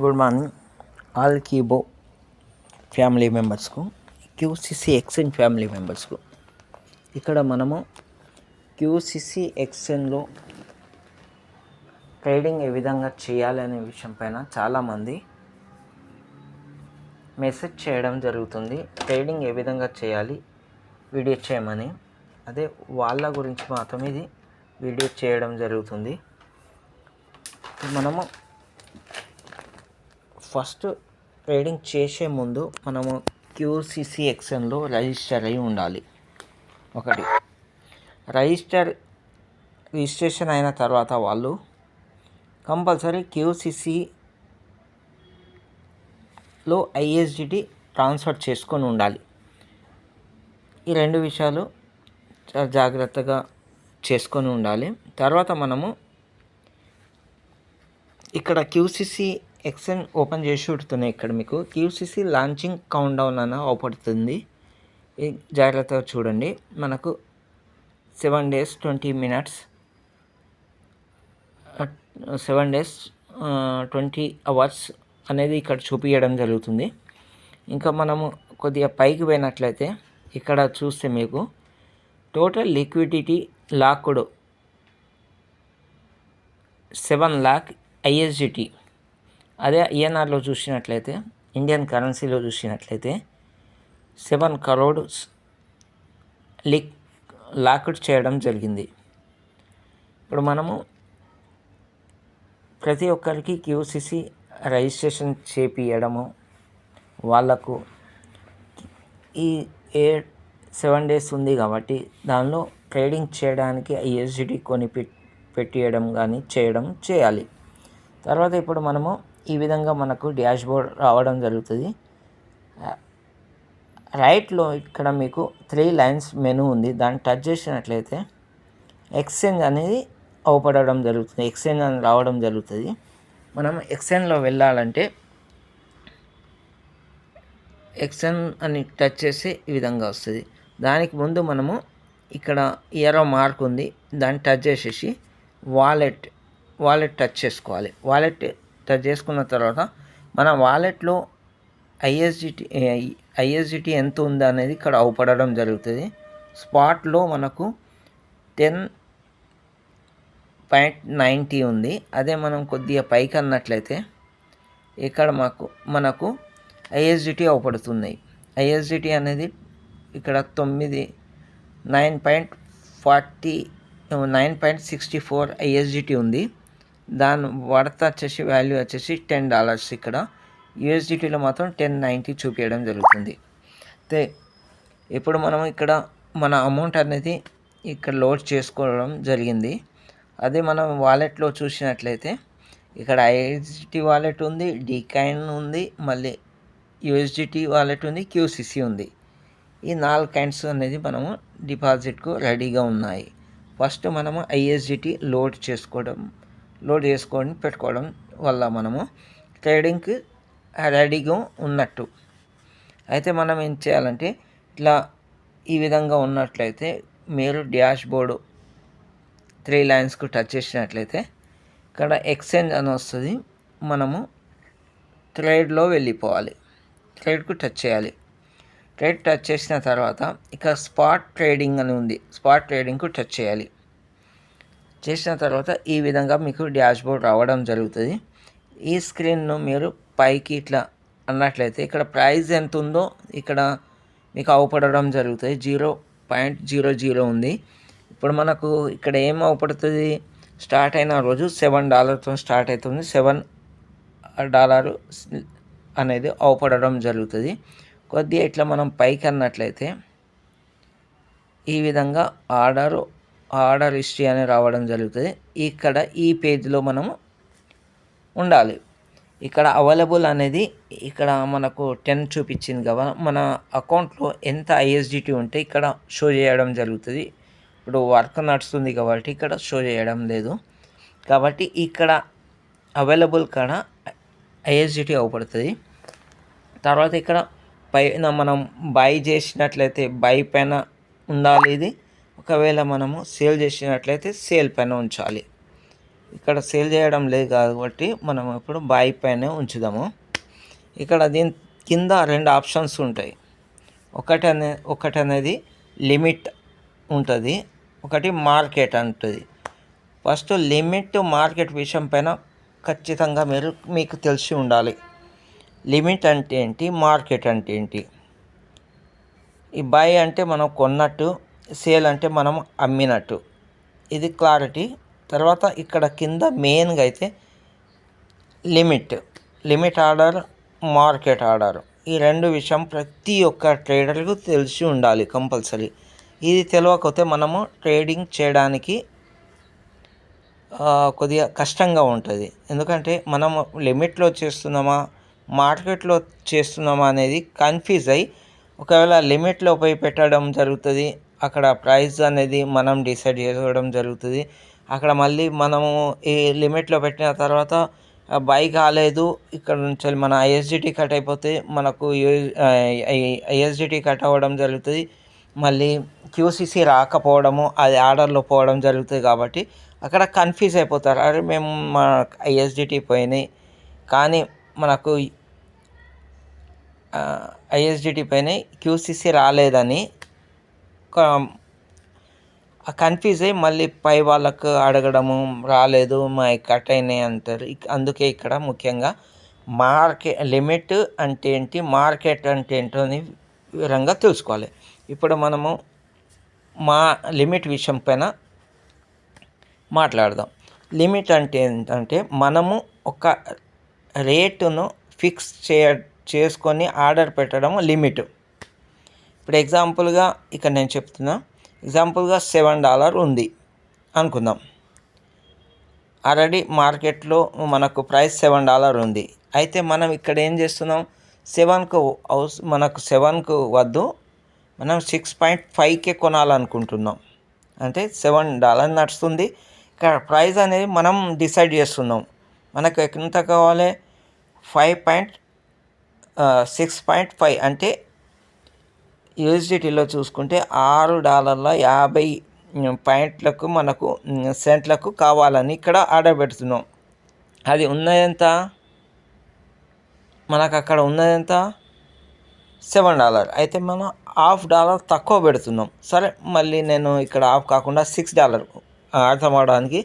Good morning. All కీబో family మెంబర్స్కు QCC XN family మెంబర్స్కు. ఇక్కడ మనము క్యూసిసి ఎక్స్ఎన్లో ట్రేడింగ్ ఏ విధంగా చేయాలి అనే విషయం పైన చాలామంది మెసేజ్ చేయడం జరుగుతుంది. ట్రేడింగ్ ఏ విధంగా చేయాలి వీడియో చేయమని. అదే వాళ్ళ గురించి మాత్రం ఇది వీడియో చేయడం జరుగుతుంది. మనము ఫస్ట్ ట్రేడింగ్ చేసే ముందు మనము క్యూసిసి ఎక్స్ఎన్లో రిజిస్టర్ అయి ఉండాలి. ఒకటి. రిజిస్టర్ రిజిస్ట్రేషన్ అయిన తర్వాత వాళ్ళు కంపల్సరీ క్యూసిసిలో ఐఎస్డిటి ట్రాన్స్ఫర్ చేసుకొని ఉండాలి. ఈ రెండు విషయాలు చాలా జాగ్రత్తగా చేసుకొని ఉండాలి. తర్వాత మనము ఇక్కడ క్యూసిసి ఎక్స్ఎన్ ఓపెన్ చేసి చూడుతున్నాయి ఇక్కడ మీకు. క్యూసిసి లాంచింగ్ కౌంట్ డౌన్ అని అవపడుతుంది. ఈ జాగ్రత్తగా చూడండి. మనకు seven days twenty minutes seven days twenty hours అనేది ఇక్కడ చూపించడం జరుగుతుంది. ఇంకా మనము కొద్దిగా పైకి పోయినట్లయితే ఇక్కడ చూస్తే మీకు total liquidity locked seven lakh ISGT. అదే ఐఎన్ఆర్లో చూసినట్లయితే ఇండియన్ కరెన్సీలో చూసినట్లయితే సెవెన్ కరోడ్స్ లిక్ లాక్డ్ చేయడం జరిగింది. ఇప్పుడు మనము ప్రతి ఒక్కరికి క్యూసిసి రిజిస్ట్రేషన్ చేపియడము వాళ్ళకు ఈ ఏ సెవెన్ డేస్ ఉంది కాబట్టి దానిలో ట్రేడింగ్ చేయడానికి ఐఎస్జిటి కొని పెట్టియడం కానీ చేయడం చేయాలి. తర్వాత ఇప్పుడు మనము ఈ విధంగా మనకు డ్యాష్ బోర్డ్ రావడం జరుగుతుంది. రైట్లో ఇక్కడ మీకు త్రీ లైన్స్ మెనూ ఉంది. దాన్ని టచ్ చేసినట్లయితే ఎక్స్చేంజ్ అనేది అవపడడం జరుగుతుంది. ఎక్స్చేంజ్ అని రావడం జరుగుతుంది. మనం ఎక్స్చేంజ్లో వెళ్ళాలంటే ఎక్స్ఎన్ అని టచ్ చేస్తే ఈ విధంగా వస్తుంది. దానికి ముందు మనము ఇక్కడ ఎరో మార్క్ ఉంది. దాన్ని టచ్ చేసేసి వాలెట్ వాలెట్ టచ్ చేసుకోవాలి. వాలెట్ టచ్ చేసుకున్న తర్వాత మన వాలెట్లో ఐఎస్జిటి ఐఎస్జిటి ఎంత ఉంది అనేది ఇక్కడ అవపడడం జరుగుతుంది. స్పాట్లో మనకు టెన్ పాయింట్ నైంటీ ఉంది. అదే మనం కొద్దిగా పైకి అన్నట్లయితే ఇక్కడ మాకు మనకు ఐఎస్జిటి అవపడుతున్నాయి ఐఎస్జిటి అనేది ఇక్కడ తొమ్మిది nine point forty nine point sixty four ISGT ఉంది. దాని వాడత వచ్చేసి వాల్యూ వచ్చేసి టెన్ డాలర్స్ ఇక్కడ. యూఎస్డిటీలో మాత్రం టెన్ నైంటీ చూపించడం జరుగుతుంది. అయితే ఇప్పుడు మనం ఇక్కడ మన అమౌంట్ అనేది ఇక్కడ లోడ్ చేసుకోవడం జరిగింది. అదే మనం వాలెట్లో చూసినట్లయితే ఇక్కడ ఐఎస్డిటీ వాలెట్ ఉంది డికైన్ ఉంది మళ్ళీ యూఎస్డిటీ వాలెట్ ఉంది క్యూసిసి ఉంది. ఈ నాలుగు కైండ్స్ అనేది మనము డిపాజిట్కు రెడీగా ఉన్నాయి. ఫస్ట్ మనము ఐఎస్డిటీ లోడ్ చేసుకోవడం లోడ్ చేసుకొని పెట్టుకోవడం వల్ల మనము ట్రేడింగ్కి రెడీగా ఉన్నట్టు. అయితే మనం ఏం చేయాలంటే ఇట్లా ఈ విధంగా ఉన్నట్లయితే మీరు డ్యాష్ బోర్డు త్రీ లైన్స్కు టచ్ చేసినట్లయితే ఇక్కడ ఎక్స్చేంజ్ అని వస్తుంది. మనము ట్రేడ్లో వెళ్ళిపోవాలి. ట్రేడ్కు టచ్ చేయాలి. ట్రేడ్ టచ్ చేసిన తర్వాత ఇక స్పాట్ ట్రేడింగ్ అని ఉంది. స్పాట్ ట్రేడింగ్కు టచ్ చేయాలి. చేసిన తర్వాత ఈ విధంగా మీకు డాష్ బోర్డ్ రావడం జరుగుతుంది. ఈ స్క్రీన్ను మీరు పైకి ఇట్లా అన్నట్లయితే ఇక్కడ ప్రైస్ ఎంత ఉందో ఇక్కడ మీకు అవపడడం జరుగుతుంది. జీరో పాయింట్ జీరో జీరో ఉంది. ఇప్పుడు మనకు ఇక్కడ ఏం అవపడుతుంది? స్టార్ట్ అయిన రోజు సెవెన్ డాలర్తో స్టార్ట్ అవుతుంది. సెవెన్ డాలర్ అనేది అవపడడం జరుగుతుంది. కొద్దిగా ఇట్లా మనం పైకి అన్నట్లయితే ఈ విధంగా ఆర్డర్ ఆర్డర్ హిస్టరీ అని రావడం జరుగుతుంది. ఇక్కడ ఈ పేజ్లో మనము ఉండాలి. ఇక్కడ అవైలబుల్ అనేది ఇక్కడ మనకు టెన్ చూపించింది కదా. మన అకౌంట్లో ఎంత ఐఎస్డిటీ ఉంటే ఇక్కడ షో చేయడం జరుగుతుంది. ఇప్పుడు వర్క్ నడుస్తుంది కాబట్టి ఇక్కడ షో చేయడం లేదు. కాబట్టి ఇక్కడ అవైలబుల్ కాడ ఐఎస్డిటీ అవపడుతుంది. తర్వాత ఇక్కడ పైన మనం బై చేసినట్లయితే బై పైన ఉండాలి ఇది. ఒకవేళ మనము సేల్ చేసినట్లయితే సేల్ పైన ఉంచాలి. ఇక్కడ సేల్ చేయడం లేదు కాబట్టి మనం ఇప్పుడు బాయ్ పైనే ఉంచుదాము. ఇక్కడ దీని కింద రెండు ఆప్షన్స్ ఉంటాయి. ఒకటి అనే ఒకటి అనేది లిమిట్ ఉంటుంది. ఒకటి మార్కెట్ అంటుంది. ఫస్ట్ లిమిట్ మార్కెట్ విషయం పైన ఖచ్చితంగా మీరు మీకు తెలిసి ఉండాలి. లిమిట్ అంటే ఏంటి? మార్కెట్ అంటే ఏంటి? ఈ బై అంటే మనం కొన్నట్టు సేల్ అంటే మనం అమ్మినట్టు. ఇది క్లారిటీ. తర్వాత ఇక్కడ కింద మెయిన్గా అయితే limit. Limit order market order. ఈ రెండు విషయం ప్రతి ఒక్క ట్రేడర్కు తెలిసి ఉండాలి కంపల్సరీ. ఇది తెలియకపోతే మనము ట్రేడింగ్ చేయడానికి కొద్దిగా కష్టంగా ఉంటుంది. ఎందుకంటే మనం లిమిట్లో చేస్తున్నామా మార్కెట్లో చేస్తున్నామా అనేది కన్ఫ్యూజ్ అయ్యి ఒకవేళ లిమిట్లో పోయి పెట్టడం జరుగుతుంది అక్కడ ప్రైస్ అనేది మనం డిసైడ్ చేసుకోవడం జరుగుతుంది. అక్కడ మళ్ళీ మనము ఈ లిమిట్లో పెట్టిన తర్వాత బై కాలేదు ఇక్కడ నుంచి మన ఐఎస్డిటీ కట్ అయిపోతే మనకు ఐఎస్డిటీ కట్ అవ్వడం జరుగుతుంది. మళ్ళీ క్యూసీసీ రాకపోవడము అది ఆర్డర్లో పోవడం జరుగుతుంది కాబట్టి అక్కడ కన్ఫ్యూజ్ అయిపోతారు. అరే మేము మా ఐఎస్డిటీ పోయినాయి. కానీ మనకు ఐఎస్డిటీ పోయినాయి క్యూసీసీ రాలేదని కన్ఫ్యూజ్ అయ్యి మళ్ళీ పై వాళ్ళకు అడగడము రాలేదు మా కట్ అయినాయి అంటారు. అందుకే ఇక్కడ ముఖ్యంగా మార్కెట్ లిమిట్ అంటే ఏంటి మార్కెట్ అంటే ఏంటో అని వివరంగా తెలుసుకోవాలి. ఇప్పుడు మనము మా లిమిట్ విషయం పైన మాట్లాడదాం. లిమిట్ అంటే ఏంటంటే మనము ఒక రేటును ఫిక్స్ చేయ చేసుకొని ఆర్డర్ పెట్టడం లిమిట్. ఇప్పుడు ఎగ్జాంపుల్గా ఇక్కడ నేను చెప్తున్నా. ఎగ్జాంపుల్గా సెవెన్ డాలర్ ఉంది. అనుకుందాం. ఆల్రెడీ మార్కెట్లో మనకు ప్రైస్ సెవెన్ డాలర్ ఉంది. అయితే మనం ఇక్కడ ఏం చేస్తున్నాం? సెవెన్కు హౌస్ మనకు సెవెన్కు వద్దు. మనం సిక్స్ పాయింట్ ఫైవ్కే కొనాలనుకుంటున్నాం. అంటే సెవెన్ డాలర్ నడుస్తుంది. ఇక్కడ ప్రైస్ అనేది మనం డిసైడ్ చేస్తున్నాం. మనకు ఎంత కావాలి? Five point six point five అంటే యూఎస్డిటీలో చూసుకుంటే ఆరు డాలర్ల యాభై పాయింట్లకు మనకు సెంట్లకు కావాలని ఇక్కడ ఆర్డర్ పెడుతున్నాం. అది ఉన్నదెంత? మనకు అక్కడ ఉన్నదెంత? Seven dollar. అయితే మనం హాఫ్ డాలర్ తక్కువ పెడుతున్నాం. సరే మళ్ళీ నేను ఇక్కడ హాఫ్ కాకుండా సిక్స్ డాలర్ అర్థం అవడానికి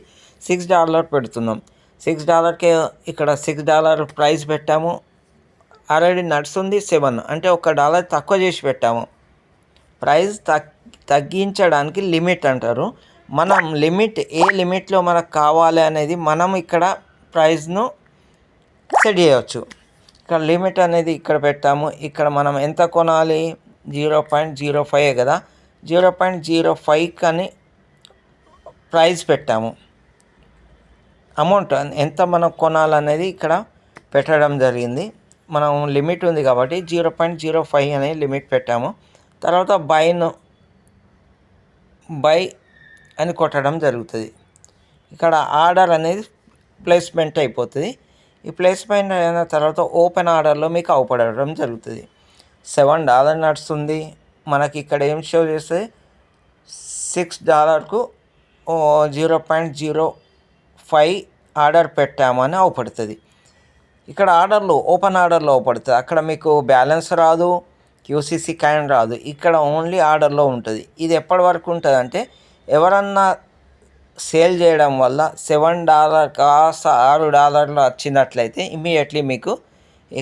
సిక్స్ డాలర్ పెడుతున్నాం. సిక్స్ డాలర్కే ఇక్కడ సిక్స్ డాలర్ ప్రైస్ పెట్టాము. ఆల్రెడీ నడుస్తుంది సెవెన్. అంటే ఒక డాలర్ తక్కువ చేసి పెట్టాము. ప్రైస్ తగ్గించడానికి లిమిట్ అంటారు. మనం లిమిట్ ఏ లిమిట్లో మనకు కావాలి అనేది మనం ఇక్కడ ప్రైస్ను సెట్ చేయవచ్చు ఇక్కడ లిమిట్ అనేది ఇక్కడ పెట్టాము ఇక్కడ మనం ఎంత కొనాలి? జీరో పాయింట్ జీరో ఫైవ్ కదా? జీరో పాయింట్ జీరో ఫైవ్ అని ప్రైస్ పెట్టాము. అమౌంట్ ఎంత మనం కొనాలనేది ఇక్కడ పెట్టడం జరిగింది. మనం లిమిట్ ఉంది కాబట్టి జీరో పాయింట్ జీరో ఫైవ్ అనే లిమిట్ పెట్టాము. తర్వాత బైను బై అని కొట్టడం జరుగుతుంది. ఇక్కడ ఆర్డర్ అనేది ప్లేస్మెంట్ అయిపోతుంది. ఈ ప్లేస్మెంట్ అయిన తర్వాత ఓపెన్ ఆర్డర్లో మీకు అవపడడం జరుగుతుంది. సెవెన్ డాలర్ నడుస్తుంది. మనకి ఇక్కడ ఏం షో చేస్తే six డాలర్కు zero point zero five order పెట్టామని అవపడుతుంది. ఇక్కడ ఆర్డర్లో ఓపెన్ ఆర్డర్లో అవపడుతుంది. అక్కడ మీకు బ్యాలెన్స్ రాదు. క్యూసీసీ కాయిన్ రాదు. ఇక్కడ ఓన్లీ ఆర్డర్లో ఉంటుంది. ఇది ఎప్పటి వరకు ఉంటుంది అంటే ఎవరన్నా సేల్ చేయడం వల్ల సెవెన్ డాలర్ కాస్త ఆరు డాలర్లు వచ్చినట్లయితే ఇమీడియట్లీ మీకు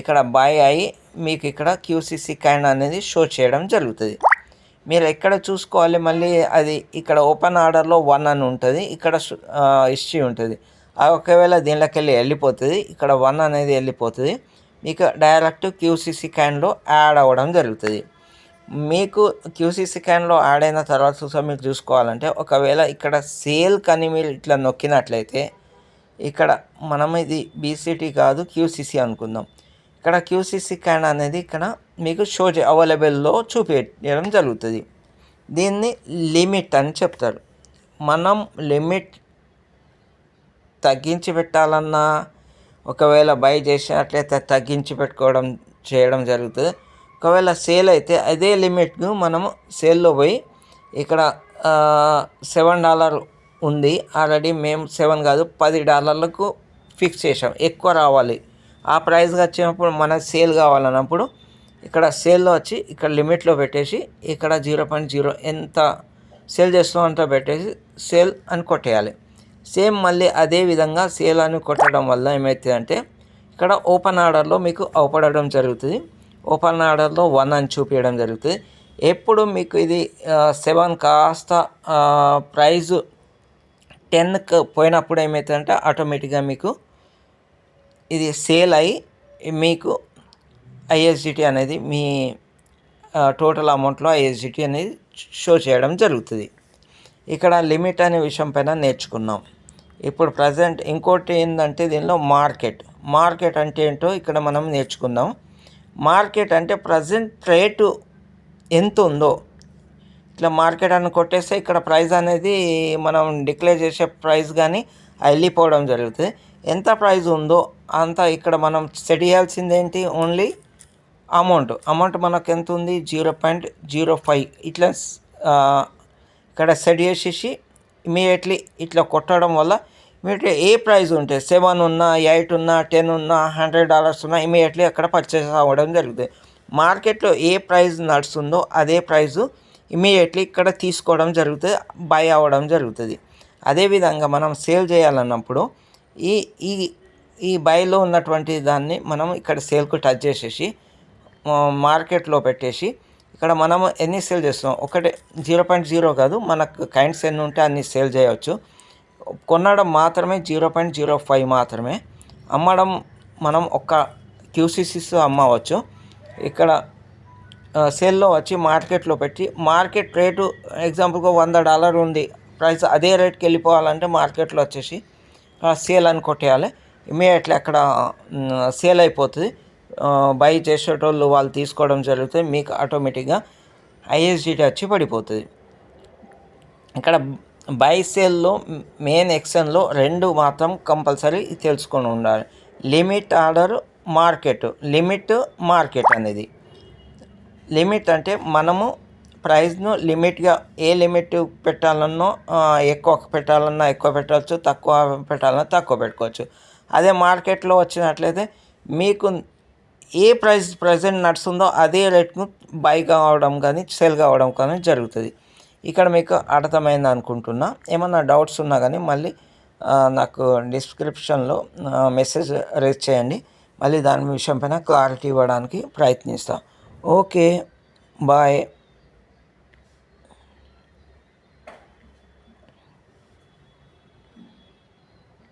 ఇక్కడ బై అయ్యి మీకు ఇక్కడ క్యూసీసీ కాయిన్ అనేది షో చేయడం జరుగుతుంది. మీరు ఎక్కడ చూసుకోవాలి మళ్ళీ అది ఇక్కడ ఓపెన్ ఆర్డర్లో వన్ అని ఉంటుంది. ఇక్కడ హిస్టరీ ఉంటుంది. ఒకవేళ దీనిలోకి వెళ్ళి వెళ్ళిపోతుంది. ఇక్కడ వన్ అనేది వెళ్ళిపోతుంది. మీకు డైరెక్ట్ క్యూసీసీ క్యాన్లో యాడ్ అవ్వడం జరుగుతుంది. మీకు క్యూసీసీ క్యాన్లో యాడ్ అయిన తర్వాత చూసా మీరు చూసుకోవాలంటే ఒకవేళ ఇక్కడ సేల్ కానీ మీరు ఇట్లా నొక్కినట్లయితే ఇక్కడ మనం ఇది బీసీటీ కాదు క్యూసీసీ అనుకుందాం. ఇక్కడ క్యూసీసీ క్యాన్ అనేది ఇక్కడ మీకు షో అవైలబుల్లో చూపించడం జరుగుతుంది. దీన్ని లిమిట్ అని చెప్తారు. మనం లిమిట్ తగ్గించి పెట్టాలన్నా ఒకవేళ బై చేసినట్లయితే తగ్గించి పెట్టుకోవడం చేయడం జరుగుతుంది. ఒకవేళ సేల్ అయితే అదే లిమిట్ను మనము సేల్లో పోయి ఇక్కడ సెవెన్ డాలర్ ఉంది. ఆల్రెడీ మేము సెవెన్ కాదు పది డాలర్లకు ఫిక్స్ చేసాం ఎక్కువ రావాలి. ఆ ప్రైస్కి వచ్చినప్పుడు మనకు సేల్ కావాలన్నప్పుడు ఇక్కడ సేల్లో వచ్చి ఇక్కడ లిమిట్లో పెట్టేసి ఇక్కడ జీరో పాయింట్ జీరో ఎంత సేల్ చేస్తాం అంత పెట్టేసి సేల్ అని కొట్టేయాలి. సేమ్ మళ్ళీ అదే విధంగా సేల్ అని కొట్టడం వల్ల ఏమవుతుందంటే ఇక్కడ ఓపెన్ ఆర్డర్లో మీకు అవపడడం జరుగుతుంది. ఓపెన్ ఆర్డర్లో వన్ అని చూపించడం జరుగుతుంది. ఎప్పుడు మీకు ఇది సెవెన్ కాస్త ప్రైజ్ టెన్కి పోయినప్పుడు ఏమవుతుందంటే ఆటోమేటిక్గా మీకు ఇది సేల్ అయ్యి మీకు ఐఎస్జిటి అనేది మీ టోటల్ అమౌంట్లో ఐఎస్జిటి అనేది షో చేయడం జరుగుతుంది. ఇక్కడ లిమిట్ అనే విషయం పైన నేర్చుకున్నాం. ఇప్పుడు ప్రజెంట్ ఇంకోటి ఏంటంటే దీనిలో మార్కెట్. మార్కెట్ అంటే ఏంటో ఇక్కడ మనం నేర్చుకుందాం. మార్కెట్ అంటే ప్రజెంట్ రేటు ఎంత ఉందో ఇట్లా మార్కెట్ అని కొట్టేస్తే ఇక్కడ ప్రైస్ అనేది మనం డిక్లేర్ చేసే ప్రైస్ కానీ వెళ్ళిపోవడం జరుగుతుంది. ఎంత ప్రైస్ ఉందో అంత ఇక్కడ మనం సెట్ చేయాల్సింది ఏంటి? Only amount. అమౌంట్ మనకు ఎంత ఉంది? Zero point zero five. ఇట్లా ఇక్కడ సెట్ చేసేసి ఇమీడియట్లీ ఇట్లా కొట్టడం వల్ల ఇమీడియట్లీ ఏ ప్రైజ్ ఉంటే సెవెన్ ఉన్నా ఎయిట్ ఉన్నా టెన్ ఉన్నా హండ్రెడ్ డాలర్స్ ఉన్నా ఇమీడియట్లీ అక్కడ పర్చేస్ అవ్వడం జరుగుతుంది. మార్కెట్లో ఏ ప్రైస్ నడుస్తుందో అదే ప్రైజు ఇమీడియట్లీ ఇక్కడ తీసుకోవడం జరుగుతుంది బై అవ్వడం జరుగుతుంది. అదేవిధంగా మనం సేల్ చేయాలన్నప్పుడు ఈ ఈ ఈ బైలో ఉన్నటువంటి దాన్ని మనం ఇక్కడ సేల్కు టచ్ చేసేసి మార్కెట్లో పెట్టేసి ఇక్కడ మనం ఎన్ని సేల్ చేస్తాం ఒకటే జీరో పాయింట్ జీరో కాదు మనకు కైండ్స్ ఎన్ని ఉంటే అన్ని సేల్ చేయవచ్చు కొనడం మాత్రమే జీరో పాయింట్ జీరో ఫైవ్ మాత్రమే. అమ్మడం మనం ఒక క్యూసీసీస్ అమ్మవచ్చు. ఇక్కడ సేల్లో వచ్చి మార్కెట్లో పెట్టి మార్కెట్ రేటు ఎగ్జాంపుల్గా వంద డాలర్ ఉంది ప్రైస్ అదే రేట్కి వెళ్ళిపోవాలంటే మార్కెట్లో వచ్చేసి సేల్ అని కొట్టేయాలి. ఇమీడియట్లీ అక్కడ సేల్ అయిపోతుంది. బై చేసేటోళ్ళు వాళ్ళు తీసుకోవడం జరిగితే మీకు ఆటోమేటిక్గా ఐఎస్డిటీ వచ్చి పడిపోతుంది. ఇక్కడ బై సేల్లో మెయిన్ ఎక్షన్లో రెండు మాత్రం కంపల్సరీ తెలుసుకొని ఉండాలి. Limit order market limit market అనేది. లిమిట్ అంటే మనము ప్రైస్ను లిమిట్గా ఏ లిమిట్ పెట్టాలన్నో ఎక్కువ పెట్టాలన్నా ఎక్కువ పెట్టవచ్చు తక్కువ పెట్టాలన్నా తక్కువ పెట్టుకోవచ్చు. అదే మార్కెట్లో వచ్చినట్లయితే మీకు ఏ ప్రైస్ ప్రజెంట్ నడుస్తుందో అదే రేట్ను బై కావడం కానీ సెల్ కావడం కానీ జరుగుతుంది. ఇక్కడ మీకు అర్థమైంది అనుకుంటున్నా. ఏమన్నా డౌట్స్ ఉన్నా కానీ మళ్ళీ నాకు డిస్క్రిప్షన్లో మెసేజ్ రేజ్ చేయండి. మళ్ళీ దాని విషయం పైన క్లారిటీ ఇవ్వడానికి ప్రయత్నిస్తాను ఓకే బాయ్.